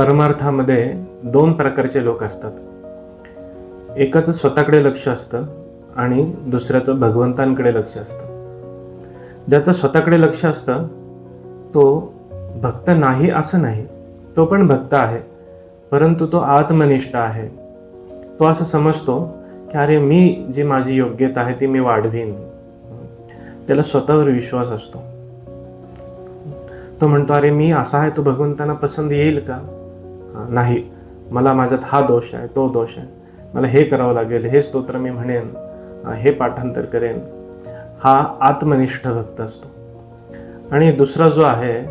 परमार्थामध्ये दोन प्रकारचे लोक असतात. एकाचं स्वतःकडे लक्ष असतं आणि दुसऱ्याचं भगवंतांकडे लक्ष असतं. ज्याचं स्वतःकडे लक्ष असतं तो भक्त नाही असं नाही तो पण भक्त आहे परंतु तो आत्मनिष्ठ आहे. तो असं समजतो की अरे मी जी माझी योग्यता आहे ती मी वाढवीन. त्याला स्वतःवर विश्वास असतो. तो म्हणतो अरे मी असा आहे तो भगवंतांना पसंत येईल का? नाही. मला माझ्यात हा दोष आहे तो दोष आहे. मला हे करावं लागेल हे स्तोत्र मी म्हणेन हे पाठांतर करेन. हा आत्मनिष्ठ भक्त असतो. आणि दुसरा जो आहे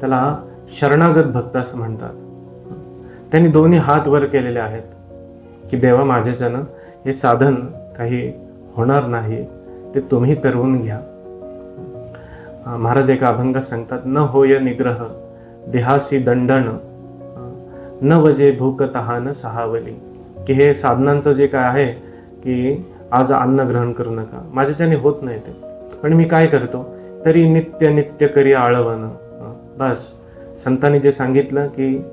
त्याला शरणागत भक्त असं म्हणतात. त्यांनी दोन्ही हात वर केलेले आहेत की देवा माझ्याच्यानं हे साधन काही होणार नाही ते तुम्ही करवून घ्या. महाराज एका अभंगात सांगतात न होय निग्रह देहासी दंडन न वजे भूक तहान सहावली. की हे साधनांचं जे काय आहे की आज अन्न ग्रहण करू नका. माझ्याच्याने होत नाही ते. पण मी काय करतो? तरी नित्य नित्य करी आळवणं. बस. संतांनी जे सांगितलं की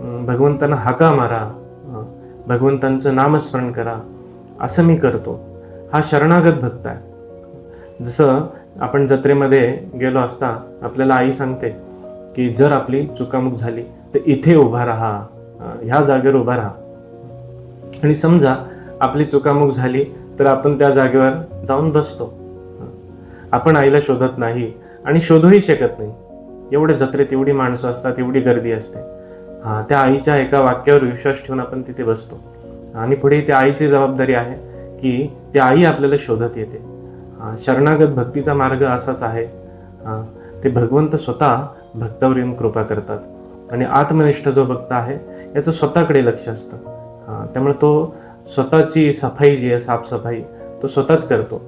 भगवंतांना हाका मारा. भगवंतांचं नामस्मरण करा. असं मी करतो. हा शरणागत भक्त आहे. जसं आपण जत्रेमध्ये गेलो असता आपल्याला आई सांगते की जर आपली चुकामुक झाली तर इथे उभा राहा ह्या जागेवर उभा राहा. आणि समजा आपली चुकामुक झाली तर आपण त्या जागेवर जाऊन बसतो. आपण आईला शोधत नाही आणि शोधूही शकत नाही. एवढे जत्रेत एवढी माणसं असतात एवढी गर्दी असते. हां त्या आईच्या एका वाक्यावर विश्वास ठेवून आपण तिथे बसतो. आणि पुढे त्या आईची जबाबदारी आहे की ती आई आपल्याला शोधत येते. शरणागत भक्तीचा मार्ग असाच आहे. ते भगवंत स्वतः भक्तावर येऊन कृपा करतात. आणि आत्मनिष्ठ जो भक्त आहे याचं स्वतःकडे लक्ष असतं. हां त्यामुळे तो स्वतःची सफाई जी आहे साफसफाई तो स्वतःच करतो.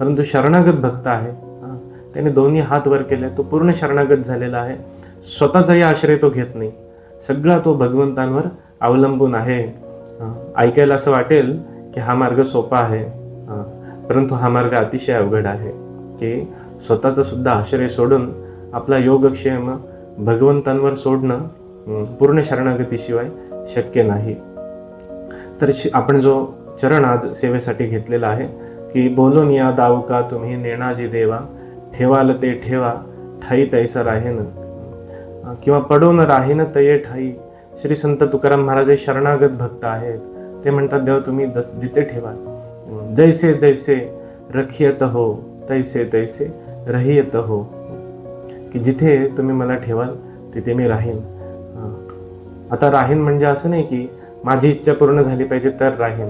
परंतु शरणागत भक्त आहे त्याने दोन्ही हात वर केले तो पूर्ण शरणागत झालेला आहे. स्वतःचाही आश्रय तो घेत नाही. सगळा तो भगवंतांवर अवलंबून आहे. ऐकायला असं वाटेल की हा मार्ग सोपा आहे परंतु हा मार्ग अतिशय अवघड आहे की स्वतःचा सुद्धा आश्रय सोडून आपला योगक्षेम भगवंतांवर सोडणं पूर्ण शरणागतीशिवाय शक्य नाही. तर आपण जो चरण आज सेवेसाठी घेतलेला आहे की बोलून या दावका तुम्ही नेणाजी देवा ठेवाल ते ठेवा ठाई तैसा राहेन. किंवा पडून राहीन तये ठाई. श्री संत तुकाराम महाराज हे शरणागत भक्त आहेत. ते म्हणतात देव तुम्ही दस- जिथे ठेवा जैसे जैसे रखियत हो तैसे तैसे रहियत हो. की जिथे तुम्ही मला ठेवाल तिथे मी राहीन. आता राहीन म्हणजे असं नाही की माझी इच्छा पूर्ण झाली पाहिजे तर राहीन.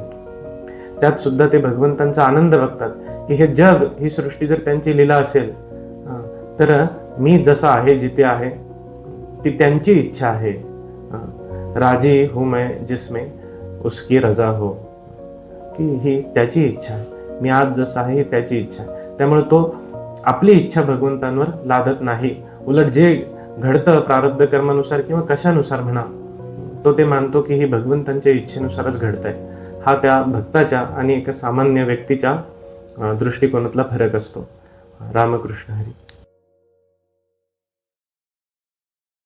त्यात सुद्धा ते भगवंतांचा आनंद बघतात की हे जग ही सृष्टी जर त्यांची लीला असेल तर मी जसा आहे जिथे आहे ती त्यांची इच्छा आहे. राजी हूं मैं जिसमें उसकी रजा हो. की ही त्याची इच्छा. आहे मी आज जसा आहे ही त्याची इच्छा. आहे त्यामुळे तो आपली इच्छा भगवंतांवर लादत नाही. उलट जे घडतं प्रारब्ध कर्मानुसार किंवा कशानुसार म्हणा तो ते मानतो की ही भगवंतांच्या इच्छेनुसारच घडत आहे हा त्या भक्ताच्या आणि एका सामान्य व्यक्तीच्या दृष्टिकोनातला फरक असतो. रामकृष्ण हरी.